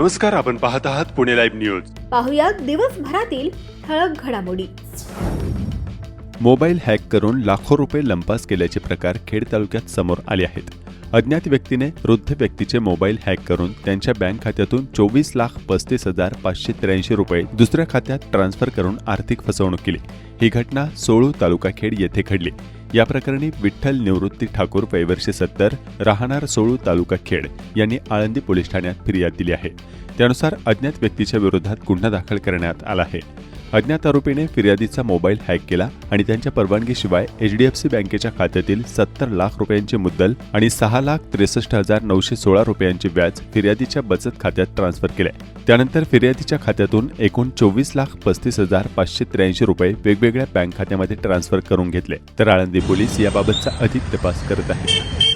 नमस्कार आपण पाहत आहात पुणे लाईव्ह न्यूज. पाहुयात दिवसभरातील ठळक घडामोडी. मोबाईल हॅक करून लाखो रुपये लंपास केल्याचे प्रकार खेड तालुक्यात समोर आले आहेत. अज्ञात व्यक्तीने वृद्ध व्यक्तीचे मोबाईल हॅक करून त्यांच्या बँक खात्यातून चोवीस लाख पस्तीस हजार पाचशे त्र्याऐंशी रुपये दुसऱ्या खात्यात ट्रान्स्फर करून आर्थिक फसवणूक केली. ही घटना सोळू तालुका खेड येथे घडली. या प्रकरणी विठ्ठल निवृत्ती ठाकूर वयवर्षे सत्तर राहणार सोळू तालुका खेड यांनी आळंदी पोलीस ठाण्यात फिर्याद दिली आहे. त्यानुसार अज्ञात व्यक्तीच्या विरोधात गुन्हा दाखल करण्यात आला आहे. अज्ञात आरोपीने फिर्यादीचा मोबाईल हॅक केला आणि त्यांच्या परवानगीशिवाय एचडीएफसी बँकेच्या खात्यातील सत्तर लाख रुपयांची मुद्दल आणि सहा लाख त्रेसष्ट हजार नऊशे सोळा रुपयांचे व्याज फिर्यादीच्या बचत खात्यात ट्रान्स्फर केले. त्यानंतर फिर्यादीच्या खात्यातून एकूण चोवीस लाख पस्तीस हजार पाचशे त्र्याऐंशी रुपये वेगवेगळ्या बँक खात्यामध्ये ट्रान्स्फर करून घेतले. तर आळंदी पोलीस याबाबतचा अधिक तपास करत आहेत.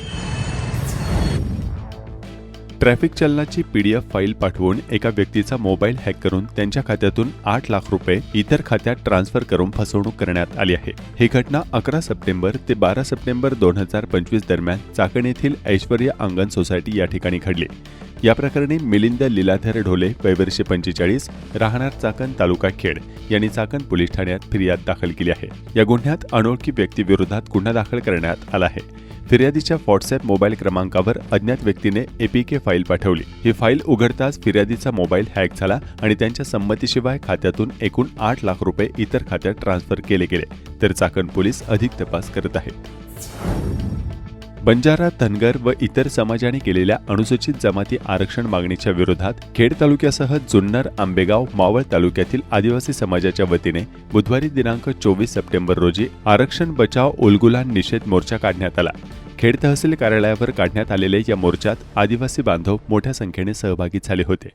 ट्रॅफिक चलनाची पीडीएफ फाईल पाठवून एका व्यक्तीचा मोबाईल हॅक करून त्यांच्या खात्यातून आठ लाख रुपये इतर खात्यात ट्रान्स्फर करून फसवणूक करण्यात आली आहे. ही घटना अकरा सप्टेंबर ते बारा सप्टेंबर दोन हजार पंचवीस दरम्यान चाकण येथील ऐश्वर्या अंगण सोसायटी या ठिकाणी घडली. या प्रकरणी मिलिंद लीलाधर ढोले वैवर्षे पंचेचाळीस राहणार चाकण तालुका खेड यांनी चाकण पोलीस ठाण्यात फिर्याद दाखल केली आहे. या गुन्ह्यात अनोळखी व्यक्तीविरोधात गुन्हा दाखल करण्यात आला आहे. फिर्यादीच्या व्हॉट्सअप मोबाईल क्रमांकावर अज्ञात व्यक्तीने एपीके फाईल पाठवली. ही फाईल उघडताच फिर्यादीचा मोबाईल हॅक झाला आणि त्यांच्या संमतीशिवाय खात्यातून एकूण आठ लाख रुपये इतर खात्यात ट्रान्स्फर केले गेले. तर चाकण पोलीस अधिक तपास करत आहेत. बंजारा धनगर व इतर समाजाने केलेल्या अनुसूचित जमाती आरक्षण मागणीच्या विरोधात खेड तालुक्यासह जुन्नर आंबेगाव मावळ तालुक्यातील आदिवासी समाजाच्या वतीने बुधवारी दिनांक चोवीस सप्टेंबर रोजी आरक्षण बचाव उलगुलान निषेध मोर्चा काढण्यात आला. खेड तहसील कार्यालयावर काढण्यात आलेल्या या मोर्चात आदिवासी बांधव मोठ्या संख्येने सहभागी झाले होते.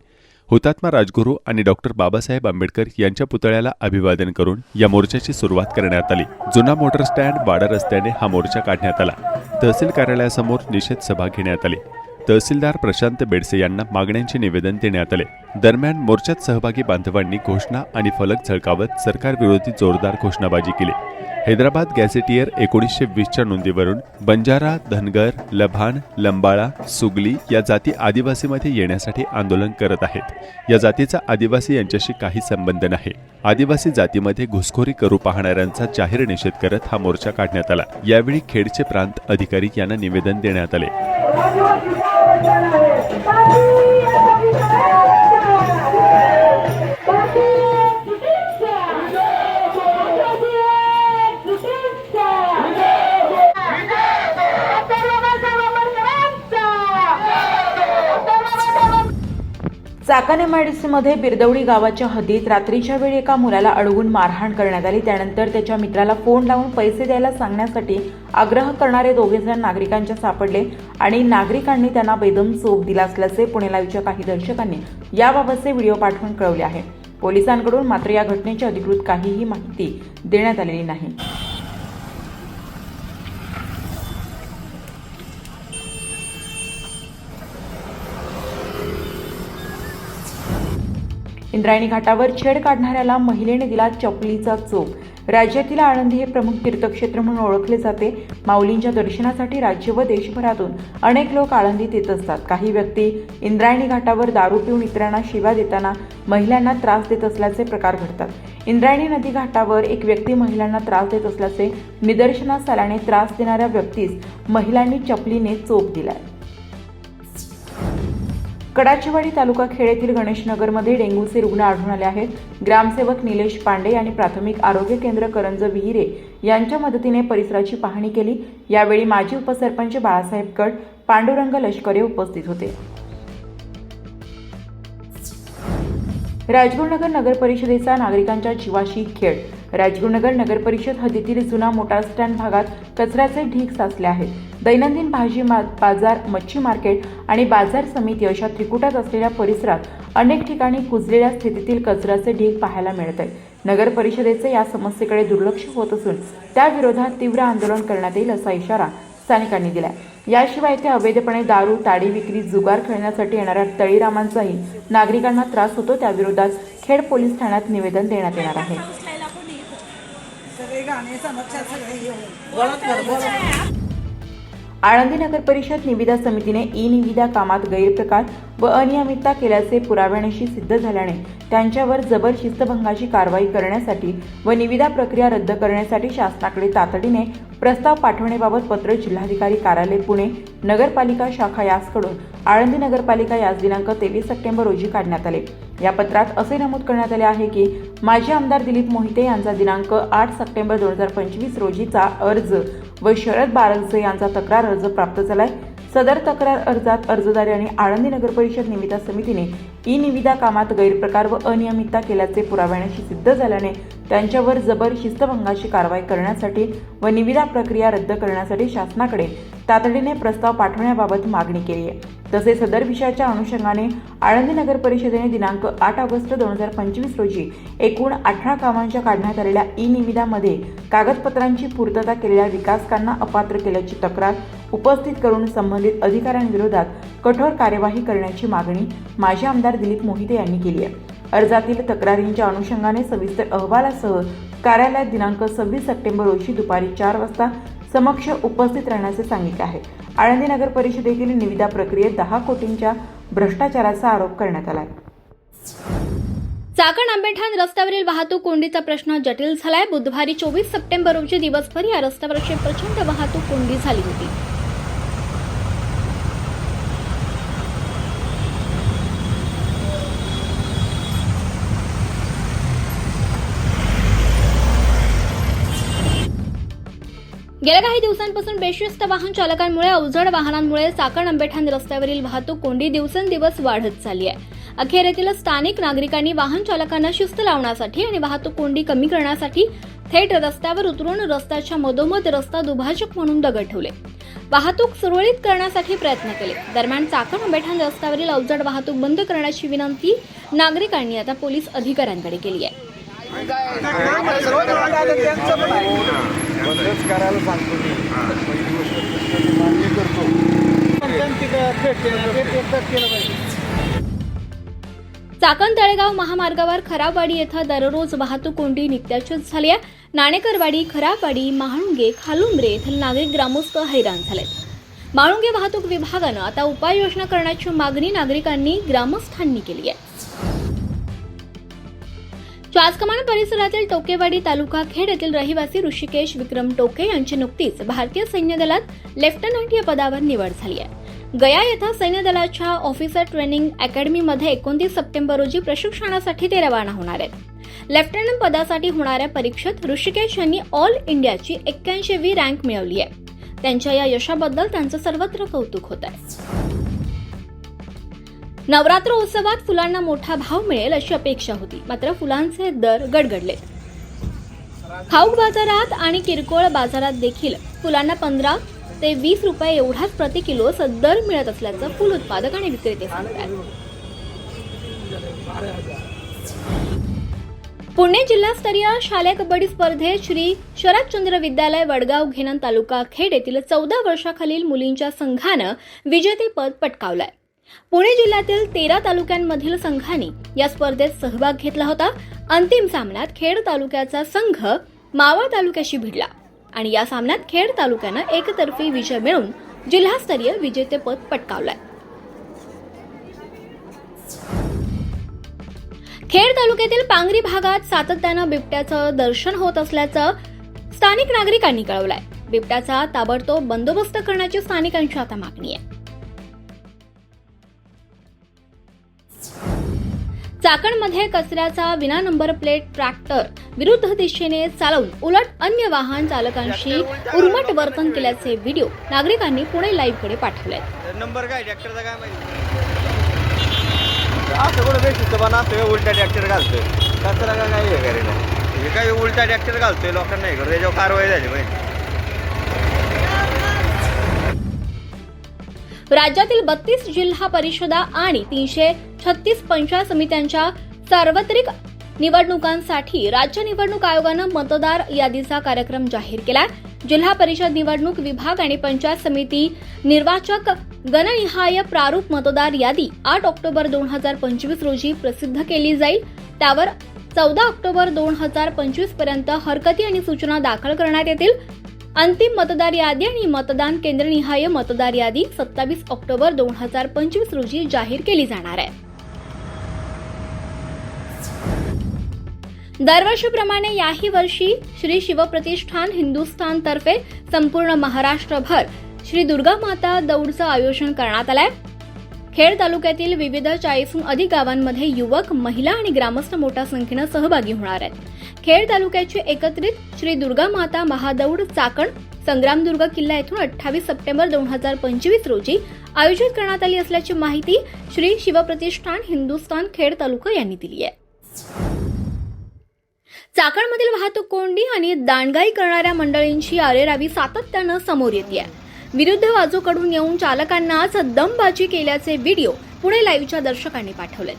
हुतात्मा राजगुरू आणि डॉक्टर बाबासाहेब आंबेडकर यांच्या पुतळ्याला अभिवादन करून या मोर्चाची सुरुवात करण्यात आली. जुना मोटर स्टँड बाडा रस्त्याने हा मोर्चा काढण्यात आला. तहसील कार्यालयासमोर निषेध सभा घेण्यात आली. तहसीलदार प्रशांत बेडसे यांना मागण्यांचे निवेदन देण्यात आले. दरम्यान मोर्चात सहभागी बांधवांनी घोषणा आणि फलक झळकावत सरकारविरोधी जोरदार घोषणाबाजी केली. हैदराबाद गॅझेटियर एकोणीसशे वीसच्या नोंदीवरून बंजारा धनगर लभान लंबाळा सुगली या जाती आदिवासीमध्ये येण्यासाठी आंदोलन करत आहेत. या जातीचा आदिवासी यांच्याशी काही संबंध नाही. आदिवासी जातीमध्ये घुसखोरी करू पाहणाऱ्यांचा जाहीर निषेध करत हा मोर्चा काढण्यात आला. यावेळी खेडचे प्रांत अधिकारी यांना निवेदन देण्यात आले. चाकाने एमआयडीसीमध्ये बिरदवडी गावाच्या हद्दीत रात्रीच्या वेळी एका मुलाला अडवून मारहाण करण्यात आली. त्यानंतर त्याच्या मित्राला फोन लावून पैसे द्यायला सांगण्यासाठी आग्रह करणारे दोघे जण नागरिकांच्या सापडले आणि नागरिकांनी त्यांना बेदम चोप दिला असल्याचे पुणे लाईव्हच्या काही दर्शकांनी याबाबतचे व्हिडिओ पाठवून कळवले आहे. पोलिसांकडून मात्र या घटनेची अधिकृत काहीही माहिती देण्यात आलेली नाही. इंद्रायणी घाटावर छेड काढणाऱ्याला महिलेने दिला चपलीचा चोप. राज्यातील आळंदी हे प्रमुख तीर्थक्षेत्र म्हणून ओळखले जाते. माऊलींच्या दर्शनासाठी राज्य व देशभरातून अनेक लोक आळंदीत येत असतात. काही व्यक्ती इंद्रायणी घाटावर दारू पिऊन इतरांना शिवा देताना महिलांना त्रास देत असल्याचे प्रकार घडतात. इंद्रायणी नदी घाटावर एक व्यक्ती महिलांना त्रास देत असल्याचे निदर्शनास आल्याने त्रास देणाऱ्या व्यक्तीस महिलांनी चपलीने चोप दिलाय. कडाचेवाडी तालुका खेड येथील गणेशनगरमध्ये डेंग्यूचे रुग्ण आढळून आले आहेत. ग्रामसेवक निलेश पांडे यांनी प्राथमिक आरोग्य केंद्र करंज विहिरे यांच्या मदतीने परिसराची पाहणी केली. यावेळी माजी उपसरपंच बाळासाहेब गड पांडुरंग लष्करे उपस्थित होते. राजगुरुनगर नगर परिषदेचा नागरिकांच्या जीवाशी खेळ. राजीवनगर नगरपरिषद हद्दीतील जुना मोटार स्टँड भागात कचऱ्याचे ढीग साचले आहेत. दैनंदिन भाजी मा- बाजार मच्छी मार्केट आणि बाजार समिती अशा त्रिकुटात असलेल्या परिसरात अनेक ठिकाणी कुजलेल्या स्थितीतील कचऱ्याचे ढीग पाहायला मिळत आहे नगर परिषदेचे या समस्येकडे दुर्लक्ष होत असून त्याविरोधात तीव्र आंदोलन करण्यात येईल असा इशारा स्थानिकांनी दिला याशिवाय येथे अवैधपणे दारू ताडी विक्री जुगार खेळण्यासाठी येणाऱ्या तळीरामांचाही नागरिकांना त्रास होतो. त्याविरोधात खेड पोलीस ठाण्यात निवेदन देण्यात येणार आहे. आळंदी नगर परिषद निविदा समितीने ई निविदा कामात गैरप्रकार व अनियमितता केल्याचे पुराव्यानिशी सिद्ध झाल्याने त्यांच्यावर जबर शिस्तभंगाची कारवाई करण्यासाठी व निविदा प्रक्रिया रद्द करण्यासाठी शासनाकडे तातडीने प्रस्ताव पाठवण्याबाबत पत्र जिल्हाधिकारी कार्यालय पुणे नगरपालिका शाखा यासकडून आळंदी नगरपालिका याच दिनांक तेवीस सप्टेंबर रोजी काढण्यात आले. या पत्रात असे नमूद करण्यात आले आहे की माजी आमदार दिलीप मोहिते यांचा दिनांक आठ सप्टेंबर दोन हजार पंचवीस रोजीचा अर्ज व शरद बारगजे यांचा तक्रार अर्ज प्राप्त झालाय. सदर तक्रार अर्जात अर्जदार आणि आळंदी नगर परिषद निविदा समितीने ई निविदा कामात गैरप्रकार व अनियमितता केल्याचे पुराव्याशी सिद्ध झाल्याने त्यांच्यावर जबर शिस्तभंगाची कारवाई करण्यासाठी व निविदा प्रक्रिया रद्द करण्यासाठी शासनाकडे तातडीने प्रस्ताव पाठवण्याबाबत मागणी केली आहे. तसेच सदर विषयाच्या अनुषंगाने आळंदी नगर परिषदेने दिनांक आठ ऑगस्ट दोन हजार पंचवीस रोजी एकूण अठरा कामांच्या काढण्यात आलेल्या ई निविदामध्ये कागदपत्रांची पूर्तता केलेल्या विकासकांना अपात्र केल्याची तक्रार उपस्थित करून संबंधित अधिकाऱ्यांविरोधात कठोर कार्यवाही करण्याची मागणी माजी आमदार दिलीप मोहिते यांनी केली आहे. अर्जातील तक्रारींच्या अनुषंगाने सविस्तर अहवालासह कार्यालयात दिनांक सव्वीस सप्टेंबर रोजी दुपारी चार वाजता समक्ष उपस्थित राहण्याचे सांगितले आहे. आळंदी नगर परिषदेतील निविदा प्रक्रियेत दहा कोटींच्या भ्रष्टाचाराचा आरोप करण्यात आला आहे चाकण आंबेठाण रस्त्यावरील वाहतूक कोंडीचा प्रश्न जटिल झालाय. बुधवारी चोवीस सप्टेंबर रोजी दिवसभर या रस्त्यावरची प्रचंड वाहतूक कोंडी झाली होती. गेल्या काही दिवसांपासून बेशिस्त वाहन चालकांमुळे अवजड वाहनांमुळे चाकण आंबेठाण रस्त्यावरील वाहतूक कोंडी दिवसेंदिवस वाढत चालली आहे. अखेर येथील स्थानिक नागरिकांनी वाहन चालकांना शिस्त लावण्यासाठी आणि वाहतूक कोंडी कमी करण्यासाठी थेट रस्त्यावर उतरून रस्त्याच्या मधोमध रस्ता दुभाजक म्हणून दगड ठेवले. वाहतूक सुरळीत करण्यासाठी प्रयत्न केले. दरम्यान चाकण आंबेठाण रस्त्यावरील अवजड वाहतूक बंद करण्याची विनंती नागरिकांनी आता पोलीस अधिकाऱ्यांकडे केली आहे. बंदच करायला सांगतो मी. पहिली गोष्ट मान्य करतो. चाकण तळेगाव महामार्गावर खराबवाडी येथे दररोज वाहतूक कोंडी नित्याचीच झाली आहे. नाणेकरवाडी खराबवाडी महाळुंगे खालुंद्रे येथील नागरिक ग्रामस्थ हैराण झालेत. माळुंगे वाहतूक विभागानं आता उपाययोजना करण्याची मागणी नागरिकांनी ग्रामस्थांनी केली आहे. स्वाजकमान परिसरातील टोकेवाडी तालुका खेड येथील रहिवासी ऋषिकेश विक्रम टोके यांची नुकतीच भारतीय सैन्य दलात लेफ्टनंट या पदावर निवड झाली आहे. गया येथे सैन्य दलाच्या ऑफिसर ट्रेनिंग अकॅडमीमध्ये एकोणतीस सप्टेंबर रोजी प्रशिक्षणासाठी ते रवाना होणार आहेत. लेफ्टनंट पदासाठी होणाऱ्या परीक्षेत ऋषिकेश यांनी ऑल इंडियाची एक्क्याऐंशीवी रँक मिळवली आहे. त्यांच्या या यशाबद्दल त्यांचं सर्वत्र कौतुक होत आहे. नवरात्र उत्सवात फुलांना मोठा भाव मिळेल अशी अपेक्षा होती. मात्र फुलांचे दर गडगडले खाऊक बाजारात आणि किरकोळ बाजारात देखील फुलांना पंधरा ते वीस रुपये एवढाच प्रति किलो दर मिळत असल्याचं फुल उत्पादक आणि विक्रेते सांगतात. पुणे जिल्हास्तरीय शालेय कबड्डी स्पर्धेत श्री शरदचंद्र विद्यालय वडगाव घेणन तालुका खेड येथील चौदा वर्षाखालील मुलींच्या संघानं विजेतेपद पटकावलंय. पुणे जिल्ह्यातील तेरा तालुक्यांमधील संघांनी या स्पर्धेत सहभाग घेतला होता. अंतिम सामन्यात खेड तालुक्याचा संघ मावळ तालुक्याशी भिडला आणि या सामन्यात खेड तालुक्यानं एकतर्फी विजय मिळवून जिल्हास्तरीय विजेतेपद पटकावलंय. खेड तालुक्यातील पांगरी भागात सातत्यानं बिबट्याचं दर्शन होत असल्याचं स्थानिक नागरिकांनी कळवलंय. बिबट्याचा ताबडतोब बंदोबस्त करण्याची स्थानिकांची आता मागणी आहे. चाकणमध्ये कचऱ्याचा विना नंबर प्लेट ट्रॅक्टर विरुद्ध दिशेने चालवून उलट अन्य वाहन चालकांशी उर्मट वर्तन केल्याचे व्हिडिओ नागरिकांनी पुणे लाईव्हकडे पाठवले नंबर काय? ट्रॅक्टरचा काय माहिती? असं कुठं बेशिस्त उलटा ट्रॅक्टर घालतोय. कचरा का काय हे काय उलटा ट्रॅक्टर घालतोय लोकांना हे त्याच्यावर कारवाई झाली पाहिजे. राज्यातील बत्तीस जिल्हा परिषदा आणि तीनशे छत्तीस पंचायत समित्यांच्या सार्वत्रिक निवडणुकांसाठी राज्य निवडणूक आयोगानं मतदार यादीचा कार्यक्रम जाहीर केला जिल्हा परिषद निवडणूक विभाग आणि पंचायत समिती निर्वाचक गणनिहाय प्रारूप मतदार यादी आठ ऑक्टोबर दोन हजार पंचवीस रोजी प्रसिद्ध केली जाईल. त्यावर चौदा ऑक्टोबर दोन हजार पंचवीसपर्यंत हरकती आणि सूचना दाखल करण्यात येतील. अंतिम मतदार यादी आणि मतदान केंद्रनिहाय मतदार यादी सत्तावीस ऑक्टोबर दोन हजार पंचवीस रोजी जाहीर केली जाणार आहे. दरवर्षीप्रमाणे याही वर्षी श्री शिवप्रतिष्ठान हिंदुस्थान तर्फे संपूर्ण महाराष्ट्रभर श्री दुर्गा माता दौडचं आयोजन करण्यात आलंय. खेड तालुक्यातील विविध चाळीसहून अधिक गावांमध्ये युवक महिला आणि ग्रामस्थ मोठ्या संख्येनं सहभागी होणार आहेत. खेड तालुक्याची एकत्रित श्री दुर्गा माता महादौड चाकण संग्रामदुर्ग किल्ला येथून अठ्ठावीस सप्टेंबर दोन हजार पंचवीस रोजी आयोजित करण्यात आली असल्याची माहिती श्री शिवप्रतिष्ठान हिंदुस्थान खेड तालुका यांनी दिली आहे. चाकणमधील वाहतूक कोंडी आणि दांडगाई करणाऱ्या मंडळींची आरेरावी सातत्यानं समोर येते विरुद्ध बाजूकडून येऊन चालकांनाच दमबाजी केल्याचे व्हिडिओ पुणे लाईव्हच्या दर्शकांनी पाठवले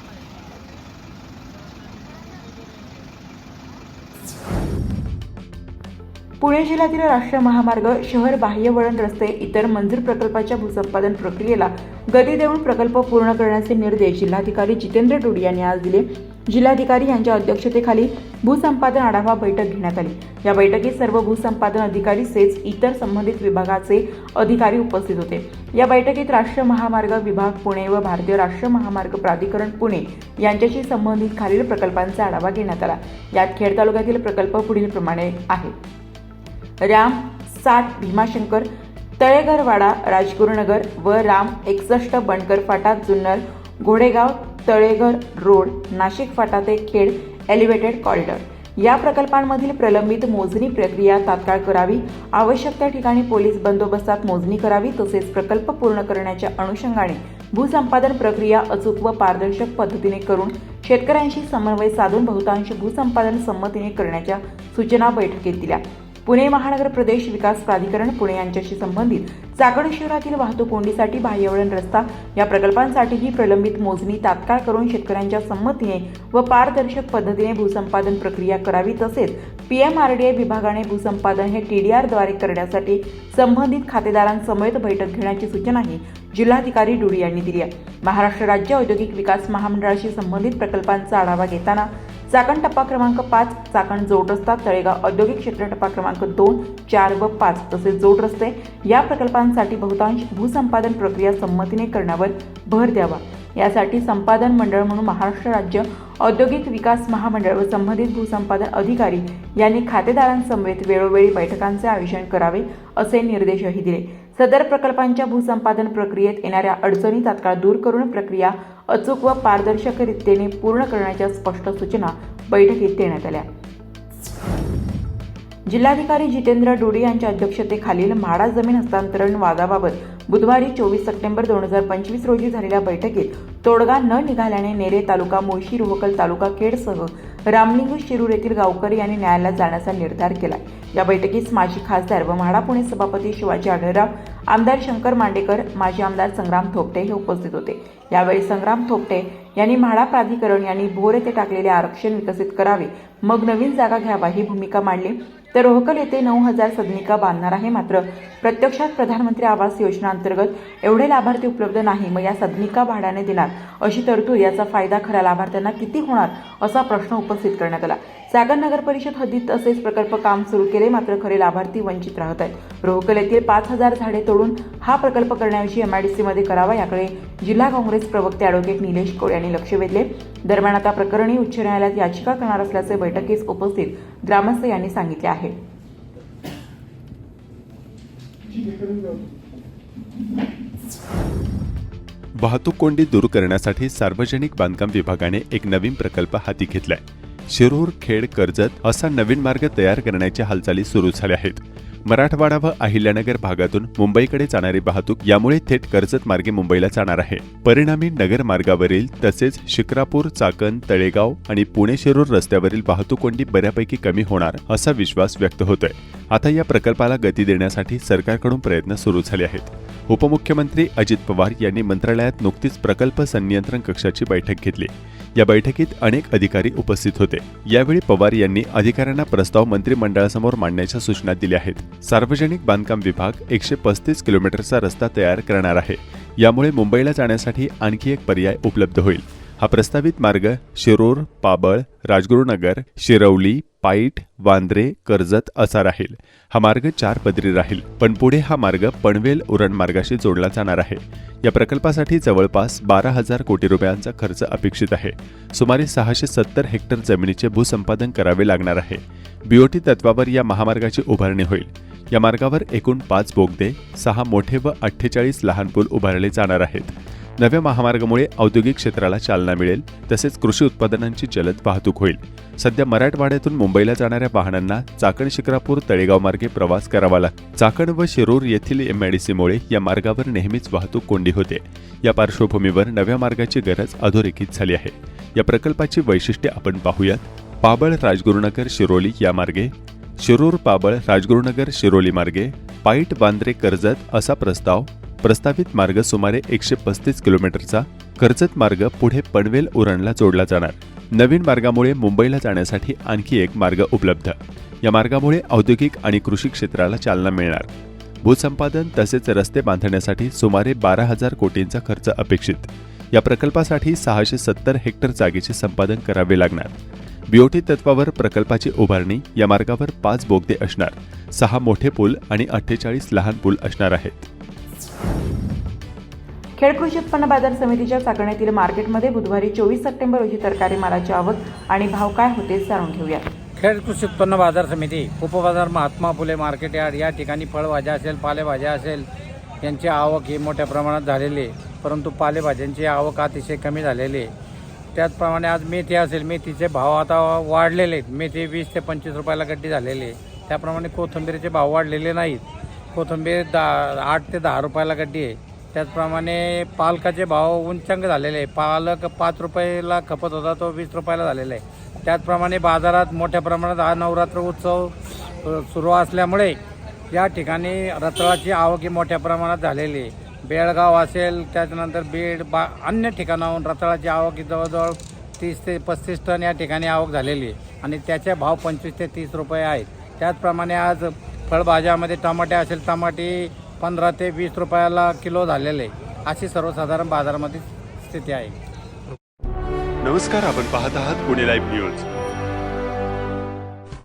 पुणे जिल्ह्यातील राष्ट्रीय महामार्ग शहर बाह्य वळण रस्ते इतर मंजूर प्रकल्पाच्या भूसंपादन प्रक्रियेला गती देऊन प्रकल्प पूर्ण करण्याचे निर्देश जिल्हाधिकारी जितेंद्र टोडी यांनी आज दिले. जिल्हाधिकारी यांच्या अध्यक्षतेखाली भूसंपादन आढावा बैठक घेण्यात आली. या बैठकीत सर्व भूसंपादन अधिकारी सेच इतर संबंधित विभागाचे अधिकारी उपस्थित होते. या बैठकीत राष्ट्रीय महामार्ग विभाग पुणे व भारतीय राष्ट्रीय महामार्ग प्राधिकरण पुणे यांच्याशी संबंधित खालील प्रकल्पांचा आढावा घेण्यात आला. यात खेड तालुक्यातील प्रकल्प पुढीलप्रमाणे आहेत राम सात भीमाशंकर तळेघरवाडा राजगुरुनगर व राम एकसष्ट बनकर फाटा जुन्नर घोडेगाव तळेघर रोड नाशिक फाटा ते खेड एलिव्हेटेड कॉरिडॉर या प्रकल्पांमधील प्रलंबित मोजणी प्रक्रिया तात्काळ करावी. आवश्यक त्या ठिकाणी पोलीस बंदोबस्तात मोजणी करावी. तसेच प्रकल्प पूर्ण करण्याच्या अनुषंगाने भूसंपादन प्रक्रिया अचूक व पारदर्शक पद्धतीने करून शेतकऱ्यांशी समन्वय साधून बहुतांश भूसंपादन संमतीने करण्याच्या सूचना बैठकीत दिल्या. पुणे महानगर प्रदेश विकास प्राधिकरण पुणे यांच्याशी संबंधित चाकण शहरातील वाहतूक कोंडीसाठी बाह्यवळण रस्ता या प्रकल्पांसाठीही प्रलंबित मोजणी तात्काळ करून शेतकऱ्यांच्या संमतीने व पारदर्शक पद्धतीने भूसंपादन प्रक्रिया करावी तसेच पीएमआरडीए विभागाने भूसंपादन हे टीडीआरद्वारे करण्यासाठी संबंधित खातेदारांसमवेत बैठक घेण्याची सूचनाही जिल्हाधिकारी डुडी यांनी दिली आहे. महाराष्ट्र राज्य औद्योगिक विकास महामंडळाशी संबंधित प्रकल्पांचा आढावा घेताना चाकण टप्पा क्रमांक पाच चाकण जोड रस्ता तळेगाव औद्योगिक क्षेत्र टप्पा क्रमांक दोन चार व पाच तसेच जोड रस्ते. या प्रकल्पांसाठी बहुतांश भूसंपादन प्रक्रिया संमतीने करण्यावर भर द्यावा. यासाठी संपादन मंडळ म्हणून महाराष्ट्र राज्य औद्योगिक विकास महामंडळ व संबंधित भूसंपादन अधिकारी यांनी खातेदारांसमवेत वेळोवेळी बैठकांचे आयोजन करावे असे निर्देशही दिले. सदर प्रकल्पांच्या भूसंपादन प्रक्रियेत येणाऱ्या अडचणी तात्काळ दूर करून प्रक्रिया अचूक व पारदर्शकरित्याने पूर्ण करण्याच्या स्पष्ट सूचना बैठकीत देण्यात आल्या. जिल्हाधिकारी जितेंद्र डोडे यांच्या अध्यक्षतेखालील म्हाडा जमीन हस्तांतरण वादाबाबत बुधवारी चोवीस सप्टेंबर दोन हजार पंचवीस रोजी झालेल्या बैठकीत तोडगा न निघाल्याने नेरे तालुका मुळशी रोहकल तालुका खेडसह रामलिंग शिरूर येथील गावकरी यांनी न्यायालयात जाण्याचा निर्धार केला या बैठकीस माजी खासदार व म्हाडा पुणे सभापती शिवाजी आढळराव आमदार शंकर मांडेकर माजी आमदार संग्राम थोपटे हे उपस्थित होते. यावेळी संग्राम थोपटे यांनी म्हाडा प्राधिकरण यांनी भोर येथे टाकलेले आरक्षण विकसित करावे मग नवीन जागा घ्यावा ही भूमिका मांडली. तर रोहकल येथे नऊ हजार सदनिका बांधणार आहे मात्र प्रत्यक्षात प्रधानमंत्री आवास योजना अंतर्गत एवढे लाभार्थी उपलब्ध नाही मग या सदनिका भाड्याने देणार अशी तरतूद याचा फायदा खऱ्या लाभार्थ्यांना किती होणार असा प्रश्न उपस्थित करण्यात आला. सागर नगर परिषद हद्दीत असेच प्रकल्प काम सुरू केले मात्र खरे लाभार्थी वंचित राहत आहेत. रोहकल येथील पाच हजार झाडे तोडून हा प्रकल्प करण्याऐवजी एमआयडीसीमध्ये करावा याकडे जिल्हा काँग्रेस प्रवक्ते ॲडव्होकेट निलेश कोळ यांनी लक्ष वेधले. दरम्यान आता प्रकरणी उच्च न्यायालयात याचिका करणार असल्याचे बैठकीस उपस्थित ग्रामस्थ यांनी सांगितले आहे. वाहतूक कोंडी दूर करण्यासाठी सार्वजनिक बांधकाम विभागाने एक नवीन प्रकल्प हाती घेतलाय. शिरूर खेड कर्जत असा नवीन मार्ग तयार करण्याच्या हालचाली सुरू झाल्या आहेत. मराठवाडा व अहिल्यानगर भागातून मुंबईकडे जाणारी वाहतूक यामुळे थेट कर्जत मार्गे मुंबईला जाणार आहे. परिणामी नगर मार्गावरील तसेच शिक्रापूर चाकण तळेगाव आणि पुणे शिरूर रस्त्यावरील वाहतूक कोंडी बऱ्यापैकी कमी होणार असा विश्वास व्यक्त होतोय. आता या प्रकल्पाला गती देण्यासाठी सरकारकडून प्रयत्न सुरू झाले आहेत. उपमुख्यमंत्री अजित पवार यांनी मंत्रालयात नुकतीच प्रकल्प संनियंत्रण कक्षाची बैठक घेतली. या बैठकीत अनेक अधिकारी उपस्थित होते. यावेळी पवार यांनी अधिकाऱ्यांना प्रस्ताव मंत्रिमंडळासमोर मांडण्याच्या सूचना दिल्या आहेत. सार्वजनिक बांधकाम विभाग एकशे पस्तीस किलोमीटरचा रस्ता तयार करणार आहे. यामुळे मुंबईला जाण्यासाठी आणखी एक पर्याय उपलब्ध होईल. हा प्रस्तावित मार्ग शिरूर पाबळ राजगुरुनगर शिरवली पाईट वांद्रे कर्जत असा राहील. हा मार्ग चार पदरी राहील पण पुढे हा मार्ग पनवेल उरण मार्गाशी जोडला जाणार आहे. या प्रकल्पासाठी जवळपास बारा हजार कोटी रुपयांचा खर्च अपेक्षित आहे. सुमारे सहाशे सत्तर हेक्टर जमिनीचे भूसंपादन करावे लागणार आहे. बीओटी तत्वावर या महामार्गाची उभारणी होईल. या मार्गावर एकूण पाच बोगदे सहा मोठे व अठ्ठेचाळीस लहान पूल उभारले जाणार आहेत. नव्या महामार्गामुळे औद्योगिक क्षेत्राला चालना मिळेल तसेच कृषी उत्पादनांची जलद वाहतूक होईल. सध्या मराठवाड्यातून मुंबईला जाणाऱ्या वाहनांना चाकण शिक्रापूर तळेगाव मार्गे प्रवास करावा लागतो चाकण व शिरूर येथील एमआयडीसीमुळे या मार्गावर नेहमीच वाहतूक कोंडी होते. या पार्श्वभूमीवर नव्या मार्गाची गरज अधोरेखित झाली आहे. या प्रकल्पाची वैशिष्ट्ये आपण पाहूयात. पाबळ राजगुरुनगर शिरोली या मार्गे शिरूर पाबळ राजगुरुनगर शिरोली मार्गे पाईट बांद्रे कर्जत असा प्रस्ताव प्रस्तावित मार्ग सुमारे एकशे पस्तीस किलोमीटरचा कर्जत मार्ग पुढे पनवेल उरणला जोडला जाणार. नवीन मार्गामुळे मुंबईला जाण्यासाठी आणखी एक मार्ग उपलब्ध. या मार्गामुळे औद्योगिक आणि कृषी क्षेत्राला चालना मिळणार. भूसंपादन तसेच रस्ते बांधण्यासाठी सुमारे बारा हजार कोटींचा खर्च अपेक्षित. या प्रकल्पासाठी सहाशे सत्तर हेक्टर जागेचे संपादन करावे लागणार. बीओटी तत्वावर प्रकल्पाची उभारणी या मार्गावर पाच बोगदे असणार. सहा मोठे पूल आणि अठ्ठेचाळीस लहान पूल असणार आहेत. खेड कृषी उत्पन्न बाजार समितीच्या चाकण्यातील मार्केटमध्ये बुधवारी चोवीस सप्टेंबर रोजी तरकारी मालाची आवक आणि भाव काय होते जाणून घेऊया. खेड कृषी उत्पन्न बाजार समिती उपबाजार महात्मा फुले मार्केट यार्ड या ठिकाणी फळभाज्या असेल पालेभाज्या असेल यांची आवक ही मोठ्या प्रमाणात झालेली आहे. परंतु पालेभाज्यांची आवक अतिशय कमी झालेली आहे. त्याचप्रमाणे आज मेथी असेल मेथीचे भाव आता वाढलेले आहेत. मेथी वीस ते पंचवीस रुपयाला गड्डी झालेली आहे. त्याप्रमाणे कोथिंबीरीचे भाव वाढलेले नाहीत. कोथिंबीर दहा आठ ते दहा रुपयाला गड्डी आहे. त्याचप्रमाणे पालकाचे भाव उंचंग झालेले आहे. पालक पाच रुपयाला खपत होता तो वीस रुपयाला झालेला आहे. त्याचप्रमाणे बाजारात मोठ्या प्रमाणात हा नवरात्र उत्सव सुरू असल्यामुळे या ठिकाणी रताळाची आवक ही मोठ्या प्रमाणात झालेली आहे. बेळगाव असेल त्याच्यानंतर बीड बा अन्य ठिकाणाहून रताळाची आवक ही जवळजवळ तीस ते पस्तीस टन या ठिकाणी आवक झालेली आहे. आणि त्याचे भाव पंचवीस ते तीस रुपये आहेत. त्याचप्रमाणे आज फळभाज्यामध्ये टमाटे असेल टमाटे पंधरा ते वीस रुपयाला किलो झालेले अशी सर्वसाधारण बाजारामध्ये स्थिती आहे. नमस्कार आपण पाहत आहात पुणे लाईव्ह न्यूज